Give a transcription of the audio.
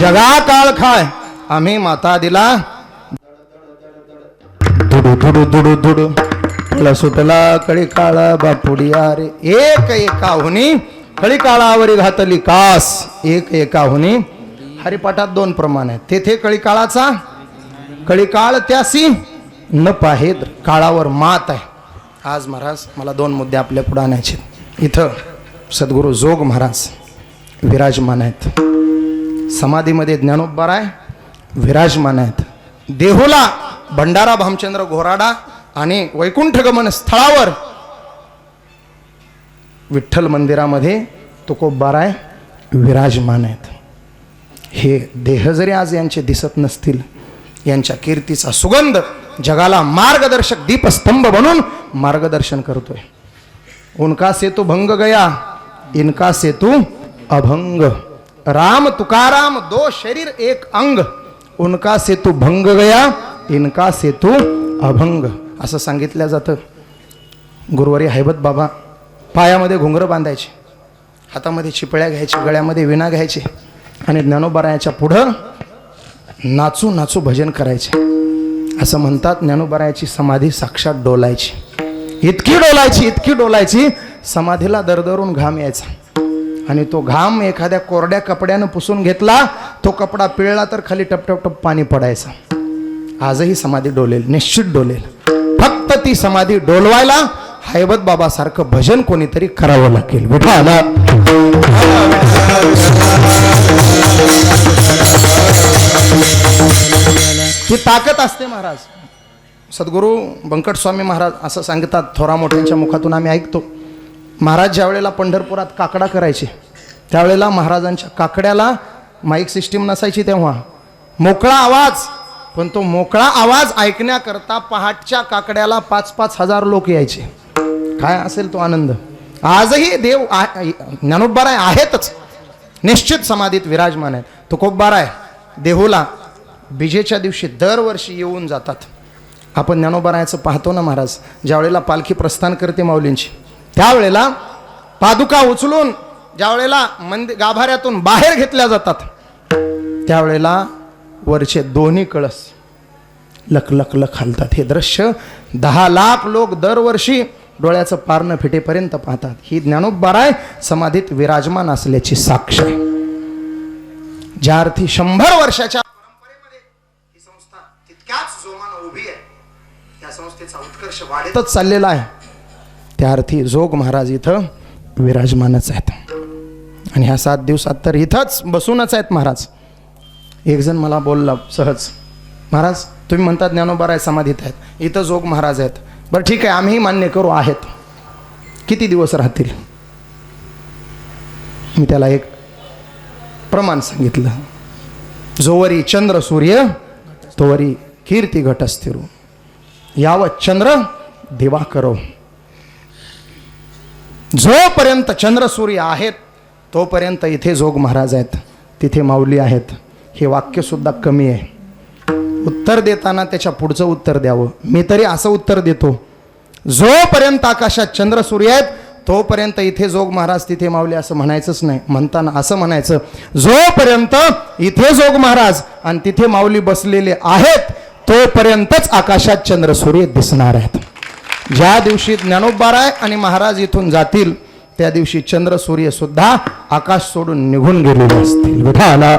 जगा काळ खाय. आम्ही माता दिला. धुडू धुडू धुडू धुडू. सुटला कळी काळा बापुडी अरे एक एका हुनी. कळी काळावरी घातली कास. एक एका हुनी. हरिपाठात दोन प्रमाण आहेत. तेथे कळी काळाचा कळी काळ त्यासी. न पाहे काळावर मात आहे. आज महाराज मला दोन मुद्दे आपल्या पुढे आणायचे इथं सद्गुरू जोग महाराज विराजमान आहेत. समाधीमध्ये ज्ञानोबराय विराजमान आहेत. देहूला भंडारा भामचंद्र घोराडा आणि वैकुंठ गमन स्थळावर विठ्ठल मंदिरामध्ये तुकोबाराय विराजमान आहेत. हे देह जरी आज यांचे दिसत नसतील यांच्या कीर्तीचा सुगंध जगाला मार्गदर्शक दीपस्तंभ बनून मार्गदर्शन करतोय. उनका सेतू भंग गया इनका सेतू अभंग. राम तुकाराम दो शरीर एक अंग. उनका सेतू भंग गया इनका सेतू अभंग. असं सांगितलं जातं. गुरुवारी हैबत बाबा पायामध्ये घुंगरं बांधायचे. हातामध्ये चिपळ्या घ्यायचे गळ्यामध्ये विणा घ्यायचे आणि ज्ञानोबरायाच्या पुढं नाचू नाचू भजन करायचे. असं म्हणतात ज्ञानोबरायाची समाधी साक्षात डोलायची. इतकी डोलायची इतकी डोलायची समाधीला दरदरून घाम यायचा. आणि तो घाम एखाद्या कोरड्या कपड्यानं पुसून घेतला तो कपडा पिळला तर खाली टपटप टप पाणी पडायचं. आजही समाधी डोलेल निश्चित डोलेल. फक्त ती समाधी डोलवायला हैबत बाबासारखं भजन कोणीतरी करावं लागेल. विठाला ही ताकद असते महाराज. सद्गुरू बंकट स्वामी महाराज असं सांगतात थोरा मोठ्यांच्या मुखातून आम्ही ऐकतो. महाराज ज्या वेळेला पंढरपुरात काकडा करायचे त्यावेळेला महाराजांच्या काकड्याला माईक सिस्टीम नसायची तेव्हा. मोकळा आवाज पण तो मोकळा आवाज ऐकण्याकरता पहाटच्या काकड्याला पाच पाच हजार लोक यायचे. काय असेल तो आनंद? आजही देव आ- ज्ञानोबाराय आहेतच. निश्चित समाधीत विराजमान आहेत. तुकोबाराय देहूला बिजेच्या दिवशी दरवर्षी येऊन जातात. आपण ज्ञानोबारायचं पाहतो ना महाराज? ज्यावेळेला पालखी प्रस्थान करते माऊलींची. त्यावेळेला पादुका उचलून ज्यावेळेला मंदिर गाभाऱ्यातून बाहेर घेतल्या जातात त्यावेळेला वरचे दोन्ही कळस लख लक लख हलतात. हे दृश्य दहा लाख लोक दरवर्षी डोळ्याचं पारणं फिटेपर्यंत पाहतात. ही ज्ञानोबाराय समाधीत विराजमान असल्याची साक्ष आहे. ज्या अर्थी शंभर वर्षाच्या परंपरेमध्ये ही संस्था तितक्याच जोमानं उभी आहे. या संस्थेचा उत्कर्ष वाढतच चाललेला आहे. त्या अर्थी जोग महाराज इथं विराजमानच आहेत. आणि ह्या सात दिवसात तर इथंच बसूनच आहेत महाराज. एकजण मला बोलला सहज महाराज तुम्ही म्हणतात ज्ञानोबाराय समाधीत आहेत. इथं जोग महाराज आहेत. बरं ठीक आहे आम्ही मान्य करू आहेत. किती दिवस राहतील? मी त्याला एक प्रमाण सांगितलं. जोवरी चंद्र सूर्य तोवरी कीर्ती घट स्थिरू यावत चंद्र दिवा करो जोपर्यंत चंद्र सूर्य आहेत तोपर्यंत इथे जोग महाराज आहेत. तिथे माऊली आहेत. हे वाक्यसुद्धा कमी आहे. उत्तर देताना त्याच्या पुढचं उत्तर द्यावं. मी तरी असं उत्तर देतो. जोपर्यंत आकाशात चंद्र सूर्य आहेत तोपर्यंत इथे जोग महाराज तिथे माऊली असं म्हणायचंच नाही. म्हणताना असं म्हणायचं जोपर्यंत इथे जोग महाराज आणि तिथे माऊली बसलेले आहेत तोपर्यंतच आकाशात चंद्रसूर्य दिसणार आहेत. ज्या दिवशी ज्ञानोबाराय आणि महाराज इथून जातील त्या दिवशी चंद्र सूर्य सुद्धा आकाश सोडून निघून गेलेले असतील. विठाला